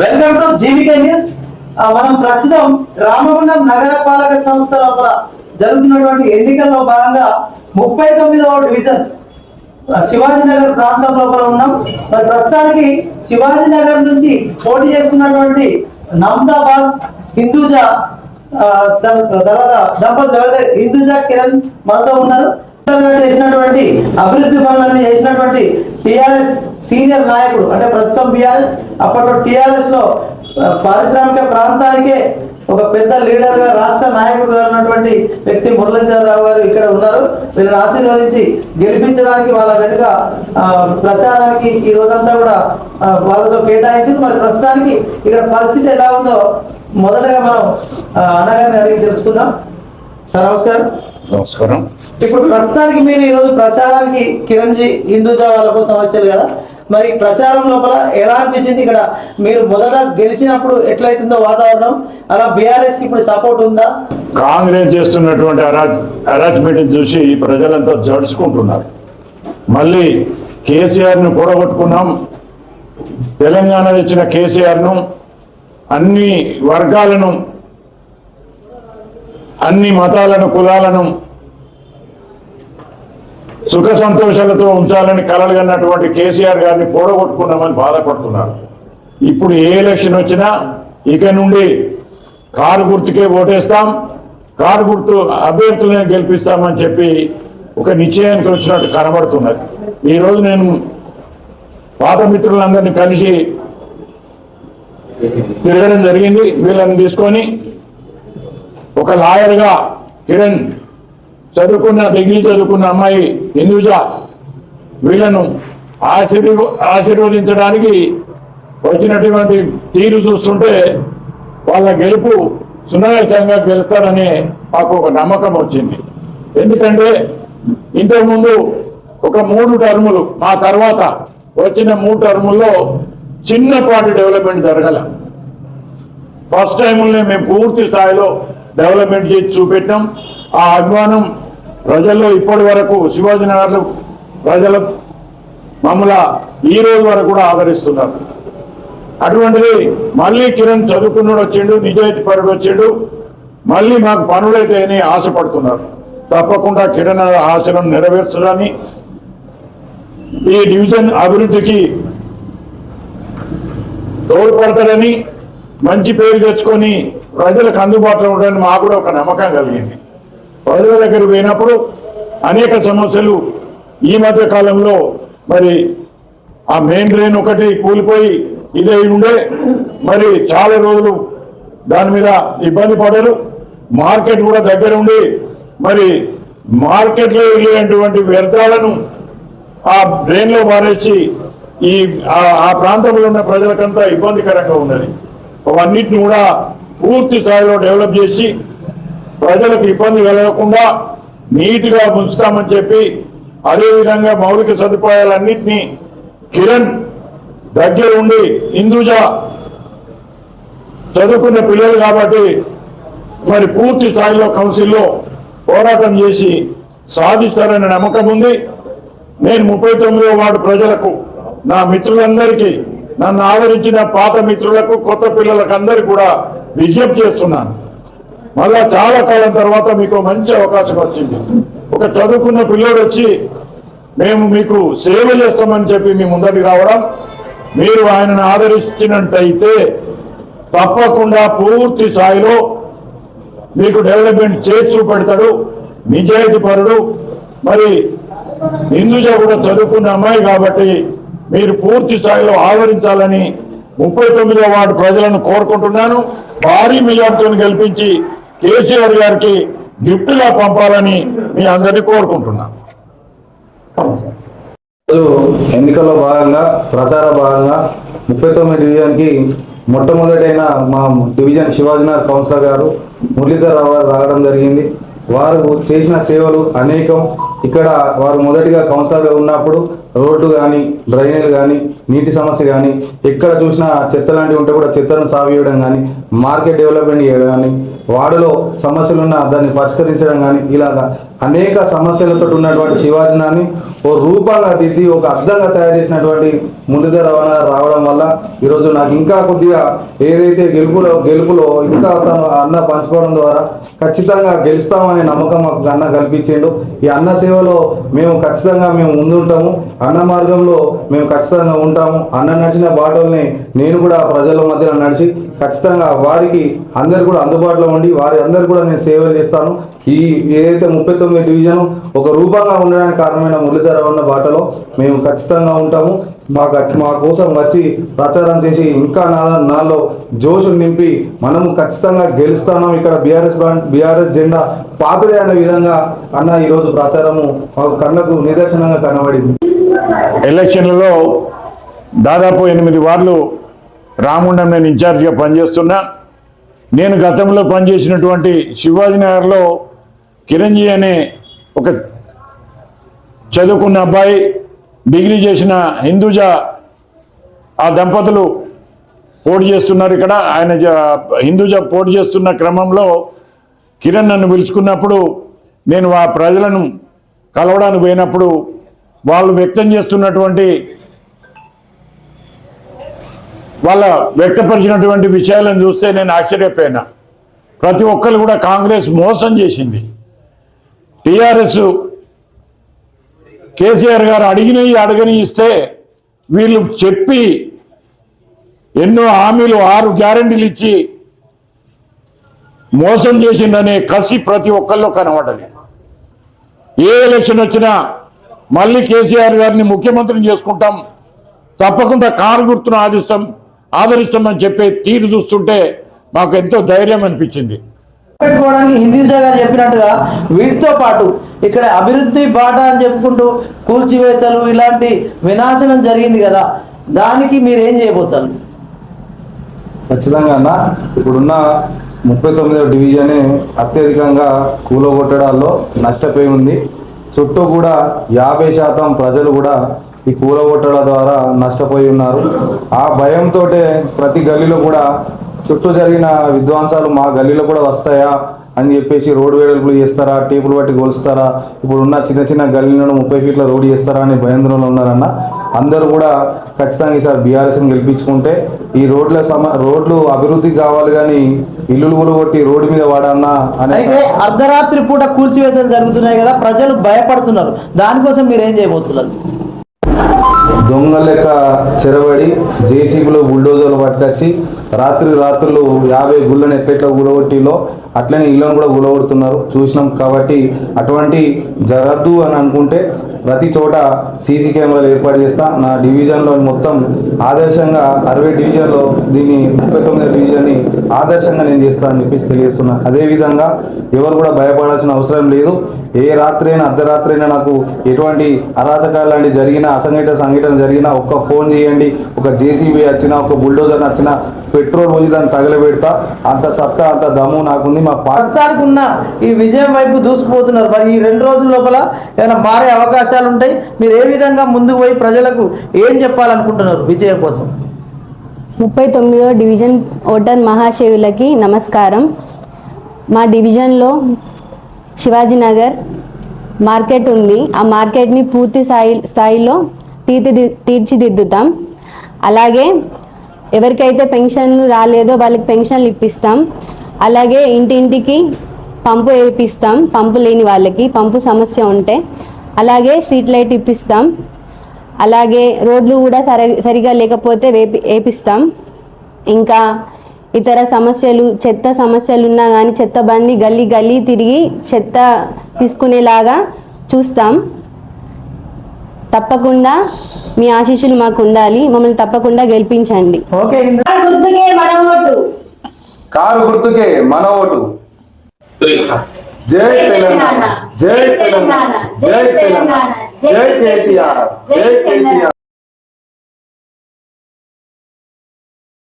Welcome to జీవికే news. మనం ప్రస్తుతం రామగుండం నగరపాలక సంస్థ లోపల జరుగుతున్నటువంటి ఎన్నికల్లో భాగంగా ముప్పై తొమ్మిదవ డివిజన్ ఆ, శివాజీనగర్ ప్రాంతం లోపల ఉన్నాం. మరి ప్రస్తుతానికి శివాజీనగర్ నుంచి పోటీ చేస్తున్నటువంటి నమ్దాబాద్ హిందూజా తర్వాత దంపతులు ఎవరైతే హిందూజా కిరణ్ మనతో ఉన్నారు చేసినటువంటి అభివృద్ధి పనులన్నీ చేసినటువంటి టిఆర్ఎస్ సీనియర్ నాయకుడు అంటే ప్రస్తుతం బిఆర్ఎస్ అప్పట్లో టిఆర్ఎస్లో పారిశ్రామిక ప్రాంతానికే ఒక పెద్ద లీడర్గా రాష్ట్ర నాయకుడు ఉన్నటువంటి వ్యక్తి మురళీధరరావు గారు ఇక్కడ ఉన్నారు. వీళ్ళని ఆశీర్వదించి గెలిపించడానికి వాళ్ళ వెనుక ప్రచారానికి ఈ రోజంతా కూడా వాళ్ళతో కేటాయించింది. మరి ప్రస్తుతానికి ఇక్కడ పరిస్థితి ఎలా ఉందో మొదటగా మనం ఆ, అన్నగారిని అడిగి తెలుసుకుందాం. సార్ నమస్కారం. నమస్కారం. ఇప్పుడు ప్రస్తుతానికి మీరు ఈరోజు ప్రచారానికి కిరణ్జీ హిందూజా వాళ్ళ కోసం వచ్చారు కదా మరి ప్రచారం లోపల ఎలా అనిపించింది? ఇక్కడ మీరు మొదట గెలిచినప్పుడు ఎట్లయితుందో వాతావరణం అలా బీఆర్ఎస్కి ఇప్పుడు సపోర్ట్ ఉందా? కాంగ్రెస్ చేస్తున్నటువంటి అరాజ్ అరాచ్మెంట్ చూసి ప్రజలంతా జడుచుకుంటున్నారు. మళ్ళీ కేసీఆర్ను కూడగొట్టుకున్నాం. తెలంగాణ తెచ్చిన కేసీఆర్ను అన్ని వర్గాలను అన్ని మతాలను కులాలను సుఖ సంతోషాలతో ఉంచాలని కలలు కన్నటువంటి కేసీఆర్ గారిని కూడగొట్టుకున్నామని బాధపడుతున్నారు. ఇప్పుడు ఏ ఎలక్షన్ వచ్చినా ఇక నుండి కారు గుర్తుకే ఓటేస్తాం కారు గుర్తు అభ్యర్థులను గెలిపిస్తామని చెప్పి ఒక నిశ్చయానికి వచ్చినట్టు కనబడుతున్నది. ఈరోజు నేను పాత మిత్రులందరినీ కలిసి తిరగడం జరిగింది. వీళ్ళని తీసుకొని ఒక లాయర్గా కిరణ్ చదువుకున్న డిగ్రీ చదువుకున్న అమ్మాయి హిందూజ. వీళ్ళను ఆశీర్వ ఆశీర్వదించడానికి వచ్చినటువంటి తీరు చూస్తుంటే వాళ్ళ గెలుపు సునాయాసంగా గెలుస్తారని మాకు ఒక నమ్మకం వచ్చింది. ఎందుకంటే ఇంతకుముందు ఒక మూడు టర్ములు మా తర్వాత వచ్చిన మూడు టర్ముల్లో చిన్నపాటి డెవలప్మెంట్ జరగల. ఫస్ట్ టైంలోనే మేము పూర్తి స్థాయిలో డెవలప్మెంట్ చేసి చూపెట్టాం ఆ అభిమానం ప్రజల్లో ఇప్పటి వరకు శివాజీనగర్ ప్రజల మమ్మల ఈ రోజు వరకు కూడా ఆదరిస్తున్నారు. అటువంటిది మళ్ళీ కిరణ్ చదువుకున్నాడు వచ్చిండు నిజాయితీ పరుడు వచ్చిండు. మళ్ళీ మాకు పనులైతే అని ఆశపడుతున్నారు. తప్పకుండా కిరణ్ ఆశలను నెరవేర్చడాన్ని ఈ డివిజన్ అభివృద్ధికి తోడ్పడతాడని మంచి పేరు తెచ్చుకొని ప్రజలకు అందుబాటులో ఉండాలని మాకు కూడా ఒక నమ్మకం కలిగింది. ప్రజల దగ్గర పోయినప్పుడు అనేక సమస్యలు ఈ మధ్య కాలంలో మరి ఆ మెయిన్ డ్రైన్ ఒకటి కూలిపోయి ఇదే ఉండే మరి చాలా రోజులు దాని మీద ఇబ్బంది పడరు. మార్కెట్ కూడా దగ్గర ఉండి మరి మార్కెట్లో వెళ్ళేటువంటి వ్యర్థాలను ఆ డ్రైన్లో పారేసి ఈ ఆ- ఆ ప్రాంతంలో ఉన్న ప్రజలకంతా ఇబ్బందికరంగా ఉన్నది. అవన్నిటిని కూడా పూర్తి స్థాయిలో డెవలప్ చేసి ప్రజలకు ఇబ్బంది కలగకుండా నీట్గా ఉంచుతామని చెప్పి అదేవిధంగా మౌలిక సదుపాయాలన్నింటినీ కిరణ్ దగ్గర ఉండి ఇందుజ చదువుకున్న పిల్లలు కాబట్టి మరి పూర్తి స్థాయిలో కౌన్సిల్లో పోరాటం చేసి సాధిస్తారనే నమ్మకం ఉంది. నేను ముప్పై తొమ్మిదో వార్డు ప్రజలకు నా మిత్రులందరికీ నన్ను ఆదరించిన పాత మిత్రులకు కొత్త పిల్లలకు అందరికీ కూడా విజ్ఞప్తి చేస్తున్నాను. మళ్ళా చాలా కాలం తర్వాత మీకు మంచి అవకాశం వచ్చింది. ఒక చదువుకున్న పిల్లోడు వచ్చి మేము మీకు సేవ చేస్తామని చెప్పి మీ ముందరికి రావడం మీరు ఆయనను ఆదరించినట్టయితే తప్పకుండా పూర్తి స్థాయిలో మీకు డెవలప్మెంట్ చేసి చూపెడతాడు. నిజాయితీపరుడు మరి హిందూజా కూడా చదువుకున్న అమ్మాయి కాబట్టి మీరు పూర్తి స్థాయిలో ఆదరించాలని ముప్పై తొమ్మిదో వార్డు ప్రజలను కోరుకుంటున్నాను. భారీ మెజార్టీని గెలిపించి కేసీఆర్ గారికి గిఫ్ట్గా పంపాలని మీ అందరినీ కోరుకుంటున్నాను. ఎన్నికల్లో భాగంగా ప్రచార భాగంగా ముప్పై తొమ్మిది డివిజన్కి మొట్టమొదటైన మా డివిజన్ శివాజీనగర్ కౌన్సిలర్ గారు మురళీధర్ రావు గారు రావడం జరిగింది. వారు చేసిన సేవలు అనేకం. ఇక్కడ వారు మొదటిగా కౌన్సిలర్గా ఉన్నప్పుడు రోడ్డు కానీ డ్రైనేజ్ కానీ నీటి సమస్య కానీ ఎక్కడ చూసినా చెత్త లాంటివి ఉంటే కూడా చెత్తను సావియడం కానీ మార్కెట్ డెవలప్మెంట్ చేయడం కానీ వార్డులో సమస్యలున్నా దాన్ని పరిష్కరించడం కానీ ఇలాగా అనేక సమస్యలతో ఉన్నటువంటి శివాజీనాన్ని ఓ రూపంగా దిద్ది ఒక అర్థంగా తయారు చేసినటువంటి ముందుగా రవాణా రావడం వల్ల ఈరోజు నాకు ఇంకా కొద్దిగా ఏదైతే గెలుపులో గెలుపులో ఇంకా తను అన్న పంచుకోవడం ద్వారా ఖచ్చితంగా గెలుస్తామనే నమ్మకం మాకు అన్న కల్పించిండు. ఈ అన్న సేవలో మేము ఖచ్చితంగా మేము ముందుంటాము. అన్న మార్గంలో మేము ఖచ్చితంగా ఉంటాము. అన్న నడిచిన బాటల్ని నేను కూడా ప్రజల మధ్యలో నడిచి ఖచ్చితంగా వారికి అందరు కూడా అందుబాటులో ఉండి వారి అందరు కూడా నేను సేవలు చేస్తాను. ఈ ఏదైతే ముప్పై తొమ్మిది డివిజన్ ఒక రూపంగా ఉండడానికి కారణమైన మురళీధర ఉన్న బాటలో మేము ఖచ్చితంగా ఉంటాము. మాకు మా కోసం వచ్చి ప్రచారం చేసి ఇంకా నా నాలో జోషు నింపి మనము ఖచ్చితంగా గెలుస్తాము. ఇక్కడ బీఆర్ఎస్ బీఆర్ఎస్ జెండా పాతుడే అనే విధంగా అన్న ఈరోజు ప్రచారము మాకు కళ్ళకు నిదర్శనంగా కనబడింది. ఎలక్షన్లలో దాదాపు ఎనిమిది వార్లు రాముండం నేను ఇన్ఛార్జ్గా పనిచేస్తున్నా. నేను గతంలో పనిచేసినటువంటి శివాజీనగర్లో కిరంజీ అనే ఒక చదువుకున్న అబ్బాయి డిగ్రీ చేసిన హిందూజ ఆ దంపతులు పోటీ చేస్తున్నారు ఇక్కడ. ఆయన జ- హిందూజ పోటీ చేస్తున్న క్రమంలో కిరణ్ నన్ను పిలుచుకున్నప్పుడు నేను ఆ ప్రజలను కలవడానికి పోయినప్పుడు వాళ్ళు వ్యక్తం చేస్తున్నటువంటి వాళ్ళ వ్యక్తపరిచినటువంటి విషయాలను చూస్తే నేను ఆశ్చర్యపోయినా. ప్రతి ఒక్కరు కూడా కాంగ్రెస్ మోసం చేసింది. టీఆర్ఎస్ కేసీఆర్ గారు అడిగినవి అడగని ఇస్తే వీళ్ళు చెప్పి ఎన్నో హామీలు ఆరు గ్యారంటీలు ఇచ్చి మోసం చేసిందనే కసి ప్రతి ఒక్కరిలో కనబడ్డది. ఏ ఎలక్షన్ వచ్చినా మళ్ళీ కేసీఆర్ గారిని ముఖ్యమంత్రిని చేసుకుంటాం. తప్పకుండా కారు గుర్తును ఆదిస్తాం. ఆదరిస్తామని చెప్పే తీరు చూస్తుంటే మాకు ఎంతో ధైర్యం అనిపించింది. పెట్టుకోవడానికి హిందూజా గారు చెప్పినట్టుగా వీటితో పాటు ఇక్కడ అభివృద్ధి బాట అని చెప్పుకుంటూ కూల్చివేతలు ఇలాంటి వినాశనం జరిగింది కదా దానికి మీరు ఏం చేయబోతారు? ఖచ్చితంగా అన్న ఇప్పుడున్న ముప్పై తొమ్మిదవ డివిజనే అత్యధికంగా కూలగొట్టడాల్లో నష్టపోయి ఉంది. చుట్టూ కూడా యాభై శాతం ప్రజలు కూడా ఈ కూలగొట్టడ ద్వారా నష్టపోయి ఉన్నారు. ఆ భయంతో ప్రతి గల్లీలో కూడా చుట్టూ జరిగిన విధ్వంసాలు మా గల్లీలో కూడా వస్తాయా అని చెప్పేసి రోడ్డు వేడల్పులు చేస్తారా టేపులు బట్టి కొలుస్తారా ఇప్పుడు ఉన్న చిన్న చిన్న గల్లీలను ముప్పై ఫీట్ల రోడ్ చేస్తారా అని భయంద్రంలో ఉన్నారన్న అందరూ కూడా ఖచ్చితంగా ఈసారి బీఆర్ఎస్ని గెలిపించుకుంటే ఈ రోడ్ల సమ రోడ్లు అభివృద్ధి కావాలి కానీ ఇల్లులు కూడా కొట్టి రోడ్డు మీద వాడన్నా అనే అయితే అర్ధరాత్రి పూట కూల్చివేతలు జరుగుతున్నాయి కదా ప్రజలు భయపడుతున్నారు. దానికోసం మీరు ఏం చేయబోతున్నారు? దొంగ లెక్క చెరబడి జేసీబీలో బుల్డోజర్లు పట్టుకొచ్చి రాత్రి రాత్రులు యాభై గుళ్ళని ఎట్లెట్లా గులగొట్టిలో అట్లనే ఇళ్ళను కూడా గులగొడుతున్నారు చూసినాం కాబట్టి అటువంటి జరగద్దు అని అనుకుంటే ప్రతి చోట సీసీ కెమెరాలు ఏర్పాటు చేస్తా. నా డివిజన్లో మొత్తం ఆదర్శంగా అరవై డివిజన్లో దీన్ని ముప్పై తొమ్మిది డివిజన్ని ఆదర్శంగా నేను చేస్తానని చెప్పేసి తెలియజేస్తున్నా. అదేవిధంగా ఎవరు కూడా భయపడాల్సిన అవసరం లేదు. ఏ రాత్రి అయినా అర్ధరాత్రి అయినా నాకు ఎటువంటి అరాచకాలు లాంటి జరిగిన అసంఘటిత సంఘటన జరిగినా ఒక్క ఫోన్ చేయండి ఒక జేసీబీ వచ్చినా ఒక బుల్డోజర్ వచ్చినా పెట్రోల్ పోసి దాన్ని తగలబెడతా. అంత సత్తా అంత దమ్ము నాకుంది. మా ప్రస్తుతానికి ఉన్న ఈ విజయం వైపు దూసుకుపోతున్నారు. మరి ఈ రెండు రోజుల లోపల ఏమైనా మారే అవకాశాలు ఉంటాయి మీరు ఏ విధంగా ముందుకు పోయి ప్రజలకు ఏం చెప్పాలనుకుంటున్నారు విజయం కోసం? ముప్పై తొమ్మిదో డివిజన్ ఓటర్ మహాశివులకి నమస్కారం. మా డివిజన్లో శివాజీనగర్ మార్కెట్ ఉంది. ఆ మార్కెట్ని పూర్తి స్థాయి స్థాయిలో తీర్చిది తీర్చిదిద్దుతాం. అలాగే ఎవరికైతే పెన్షన్లు రాలేదో వాళ్ళకి పెన్షన్లు ఇప్పిస్తాం. అలాగే ఇంటింటికి పంపు వేపిస్తాం పంపు లేని వాళ్ళకి పంపు సమస్య ఉంటే అలాగే స్ట్రీట్ లైట్ ఇప్పిస్తాం. అలాగే రోడ్లు కూడా సరి సరిగా లేకపోతే వేపి వేపిస్తాం. ఇంకా ఇతర సమస్యలు చెత్త సమస్యలు ఉన్నా కానీ చెత్త బండి గల్లీ గల్లీ తిరిగి చెత్త తీసుకునేలాగా చూస్తాం. తప్పకుండా మీ ఆశీస్సులు మాకు ఉండాలి. మమ్మల్ని తప్పకుండా గెలిపించండి. ఓకే ఇంద్ర గుర్తుకే మన ఓటు. కారు గుర్తుకే మన ఓటు. జై తెలంగాణ. జై తెలంగాణ. జై తెలంగాణ. జై కేసీఆర్ జై కేసీఆర్